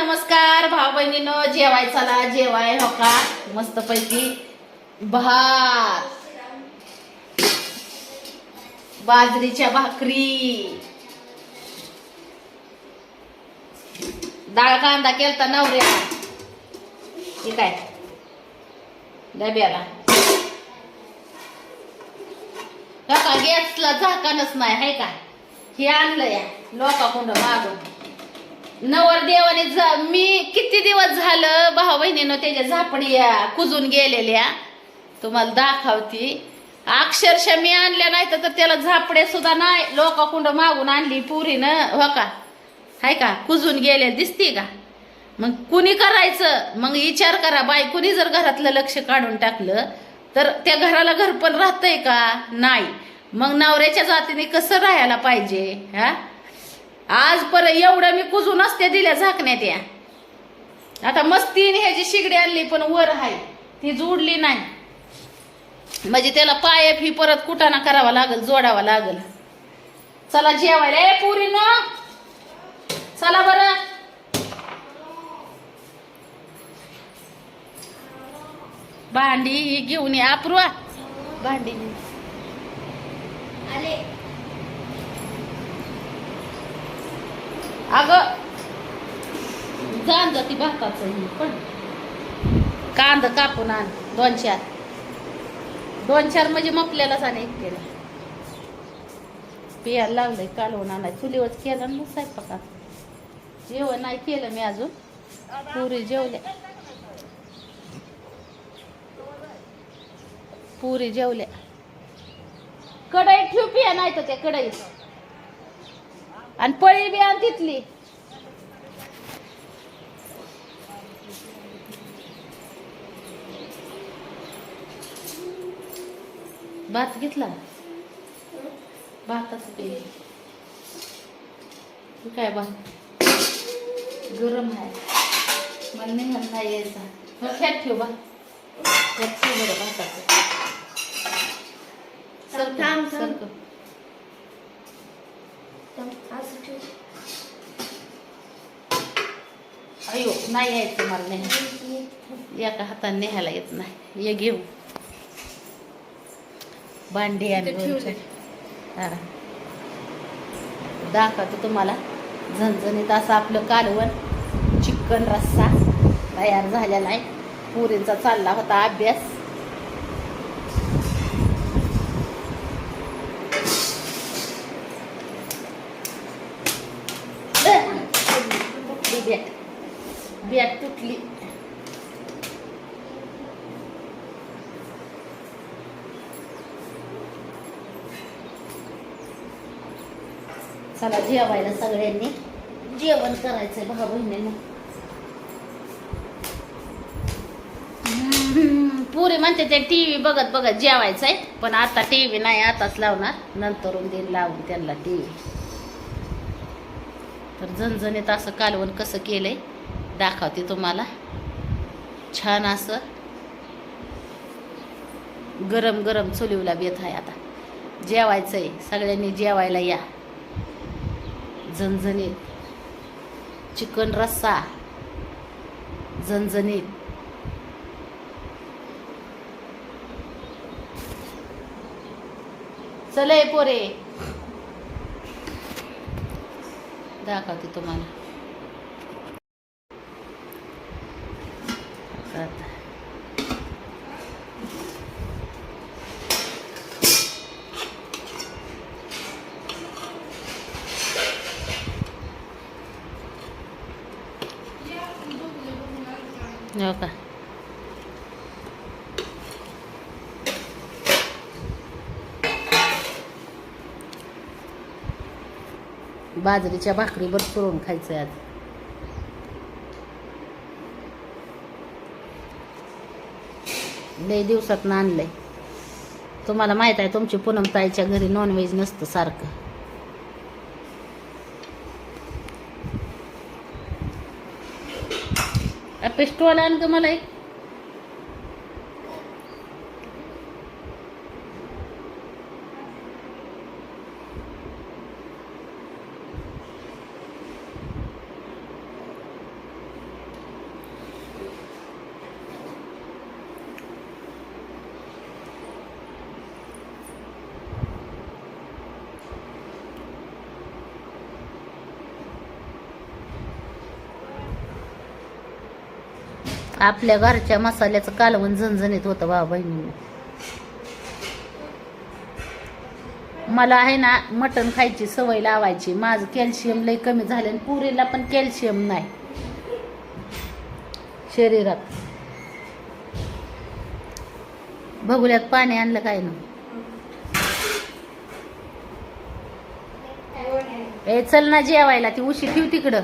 नमस्कार भाऊ बहिणीनो जेवाय चला जेवाय हो का? मस्त पैकी भात बाजरीच्या भाकरी डाळ कांदा केलता नवऱ्या. हे काय? डब्याला. हो का? गॅसला झाकणच नाही हाय का? हे आणलं या लोकाकुंड मागून. नवरदेवाने जा मी किती दिवस झालं भाऊ बहिणीनं त्याच्या झापडिया कुजून गेलेल्या. तुम्हाला दाखवती. अक्षरशः मी आणल्या नाही तर त्याला झापडे सुद्धा नाही. लोकाकुंड मागून आणली पुरीनं. हो का? हाय का? कुजून गेले दिसते का? मग कुणी करायचं? मग विचार करा बाई. कुणी जर घरातलं लक्ष काढून टाकलं तर त्या घराला घर पण राहतंय का? नाही. मग नवऱ्याच्या जातीने कसं राहायला पाहिजे? हा? आज पर एवढं मी कुजून असते दिल्या झाकण्यात या आता मस्तीने ह्याची शिगडी आणली पण वर आहे ती जोडली नाही. म्हणजे त्याला पाय फी परत कुटाणा करावा लागल जोडावा लागल. चला जेवायला. ए पुरी न चला बरं. भांडी ही घेऊन ये अपूर्वा भांडी घेऊन आले अगं जाण जाती भाताचं पण कांद कापून आण दोन चार. दोन चार म्हणजे मपल्यालाच आणि एक केला. पियाला लागलंय कालवून आणाय चुलीवरच केलं ना स्वयंपाकात. जेवण नाही केलं मी अजून. पुरी जेवल्या. पुरी जेवल्या. कढईत ठेव पिया नाही तर त्या कढईत. आणि पळी बी आण तिथली. भात घेतला? भाताच पे काय भात? गरम आहे. मला नाही यायचा. मग ख्यात ठेव बा. ख्यात ठेव बरं भाताचं. सरक. अयो नाही यायचं मला नाही एका हाताने न्यायला येत नाही ये घेऊ भांडी आणि. हा दाखवते तुम्हाला झणझणीत असं आपलं कालवण चिकन रस्सा तयार झालेला आहे पुरींचा चालला होता अभ्यास तुटली बॅट बियात तुटली. चला जेवायला सगळ्यांनी. जेवण करायचंय भाऊ बहिणीनं पुरी म्हणते ते टी व्ही बघत बघत जेवायचंय पण आता टी व्ही नाही आताच लावणार. नंतरून देईन लावून त्यांना टी व्ही तर झणझणीत असं कालवण कसं केलंय? दाखवते तुम्हाला. छान असं गरम गरम चुलीवला बेत आहे आता. जेवायचं आहे सगळ्यांनी जेवायला या. झणझणीत. चिकन रस्सा. झणझणीत. चलय पोरे. दाखवते तुम्हाला. आता. हो का बाजरीच्या भाकरीवर करून खायचं आज लय दिवसात आणलंय. तुम्हाला माहीत आहे तुमची पूनम ताईच्या घरी नॉनव्हेज नसतं सारखं. पेस्टवाल आण ग मला एक. आपल्या घरच्या मसाल्याचं कालवण झणझणीत होतं बा बहिणी मला आहे ना मटण खायची सवय लावायची. माझं कॅल्शियम लई कमी झालं आणि पुरीला पण कॅल्शियम नाही. शरीरात. बघूल्यात पाणी आणलं काय ना ए चल ना जेवायला ती उशी ठेव तिकडं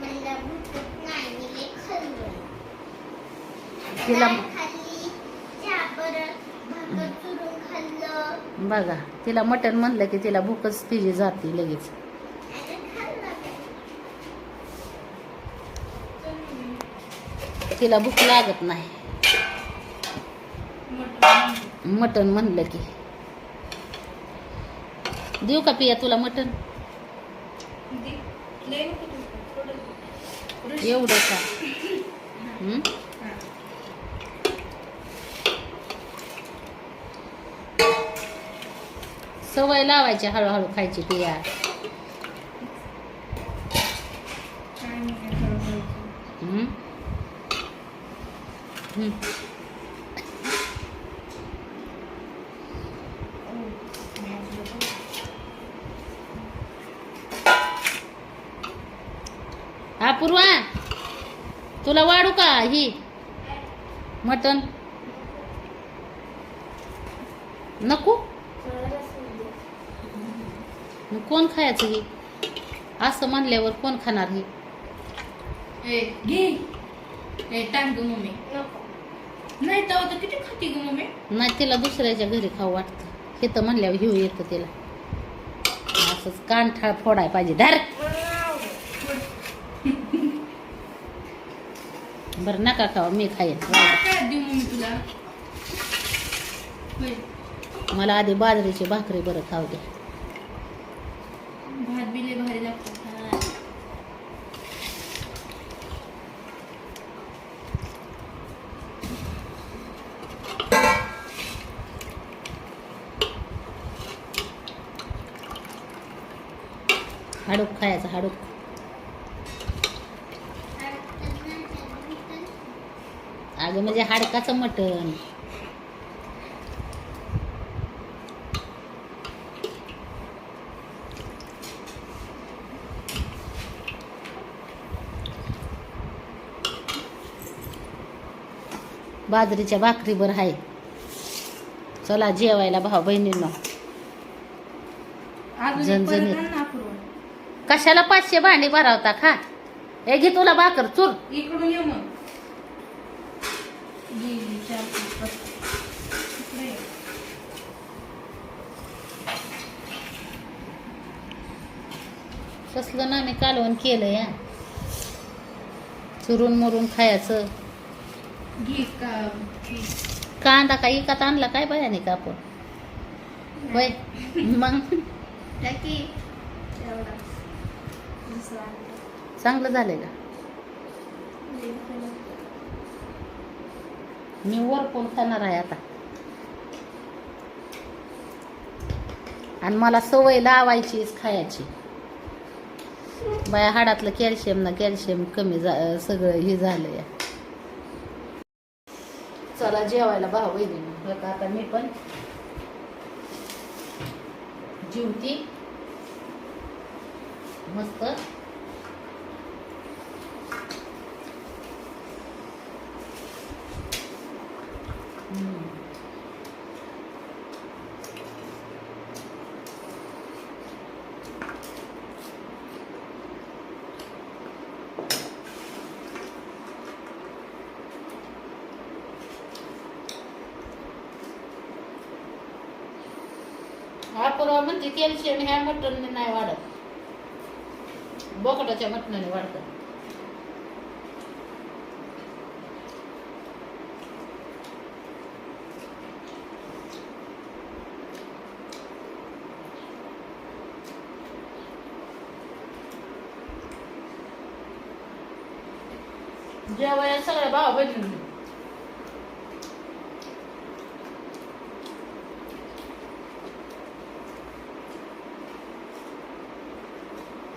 मला भूकच नाही मी लय खाल्लं तिला बघा तिला मटण म्हणलं की तिला भूकच तिची जाते लगेच. तिला भूक लागत नाही. मटण म्हणलं की. देऊ का पिया तुला मटण? एवढं का हं? सवय लावायची हळूहळू खायची पिया हं? हा पूर्वा तुला वाढू का ही मटन नको? कोण खायचं ही? असं म्हणल्यावर कोण खाणार ही? घे. मम्मी. नाही तर आता किती खाती ग मम्मी? नाही तिला दुसऱ्याच्या घरी खाऊ वाटतं. हे तर म्हणल्यावर घेऊ येतं तिला. असंच कानठाळ फोडाय पाहिजे. धर. बरं नका खाऊ. मी खाईन. काय देऊ मम्मी तुला? होय. मला आधी बाजरीची भाकरी बरं खाऊ दे भात बिले भारी लागतो हा. हाडूक खायचं हाडूक. अगं म्हणजे हाडकाचं मटण. बाजरीच्या भाकरीवर आहे चला जेवायला भाऊ बहिणींनो. झणझणीत. परत आण ना अपूर्वा. कशाला पाचशे भांडी भरावता खा? हे घे तुला भाकर चूर. इकडून ये मग. घे, घे, चार पाच, पाच. इकडे ये. कसलं ना मी कालवण केलं या चुरून मुरून खायचं. घे का घे. कांदा का इकत आणला काय बयाने का आपण? होय. मग? टाकी. एवढा. चांगलं झालंय का? मी वर खाणार आहे आता. आणि मला सवय लावायचीच खायची. बाया हाडातलं कॅल्शियम ना कॅल्शियम कमी झा सगळं हे झालं या चला जेवायला भाव बहिणी आता मी पण जिवती मस्त. हा परवा म्हणजे कॅल्शियम ह्या मटन नाही वाढत. बोकटाच्या मटणाने वाढतात जेवायला सगळ्या भाव बहिणी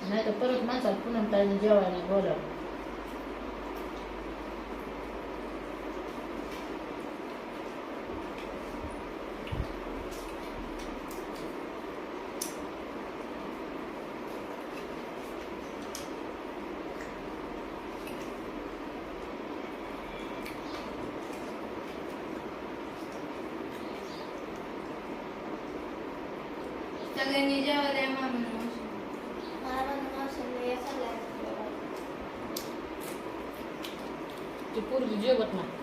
नाही तर परत माणसाला पुन्हा ताईने जेवायला बोलावं सगळ्यांनी जेव्हा द्या मामाला मला मावशीने या सगळ्यांना ती पोरगी जेवत नाही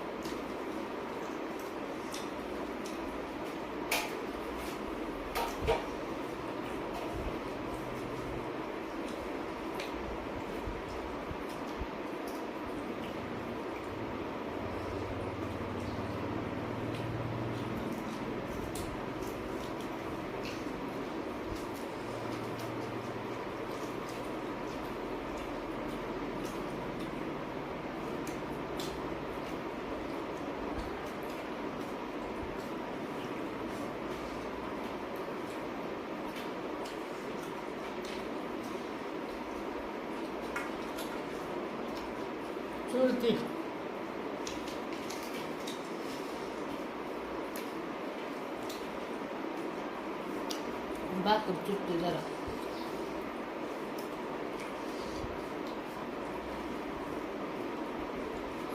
भाकर चुटते जरा.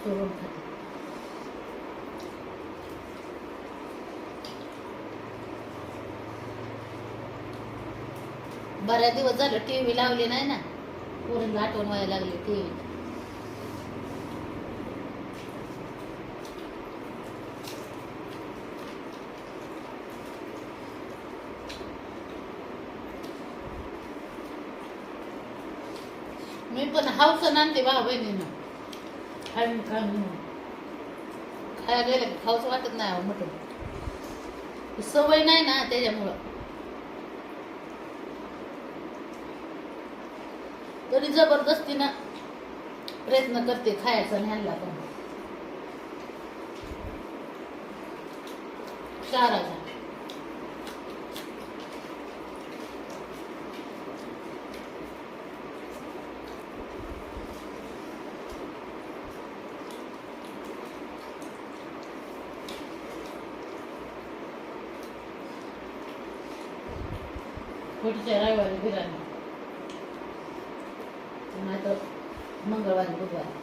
सोडून खाते बऱ्याच दिवस झालं टी व्ही लावली नाही ना. पूर्ण आठवण व्हायला लागली टी व्ही. मी पण हाऊस आणते भाऊ बहिणीनं खाय खाय म्हणून खायला खाऊच वाटत नाही अहो मटण. सवय नाही ना त्याच्यामुळं. तरी जबरदस्तीनं प्रयत्न करते खायचा ह्यांना पण. चारायचा पुढच्या ખોટી ચહેરાવ્યો વિરાની એમાં તો મંગળવાર બુધવાર.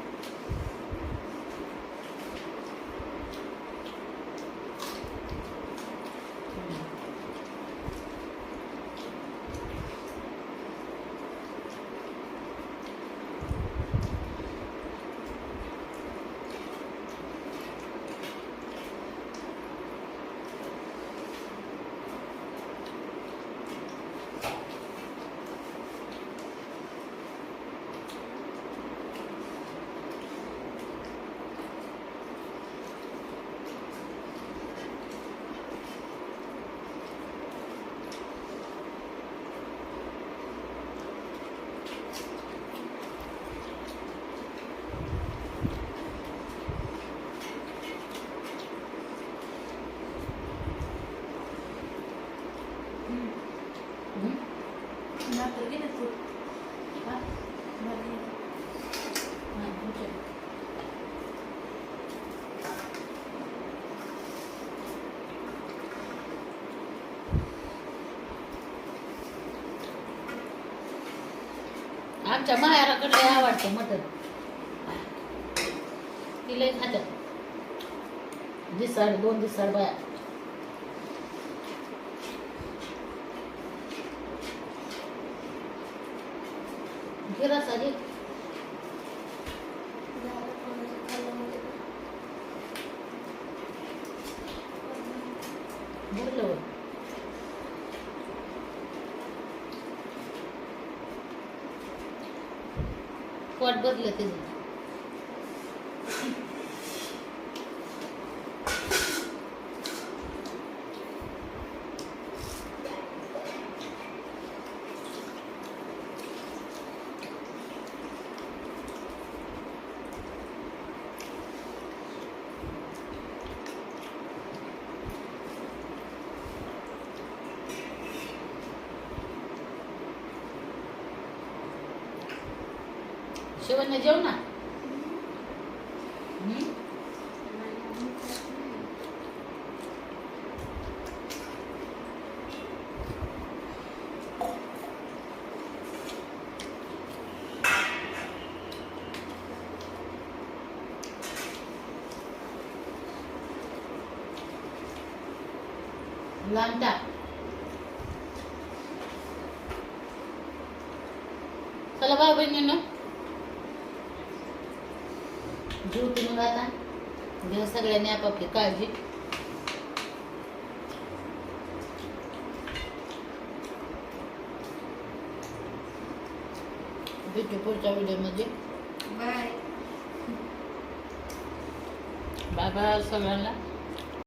आमच्या माहेराकडे आवडतं मटण. ती लय खात्यात. दिसाड दोन दिसाड बाया. गिरासा घे झालं બદલે થઈ જાય भरलं होय. पोट बदल त्याचं शिवण्य जेव ना हम्म? लांब टाक चला बाबा झोपी मग आता. घ्या सगळ्यांनी आपापली काळजी. भेटू पुढच्या व्हिडिओमध्ये. बाय. बाय बाय सगळ्यांना.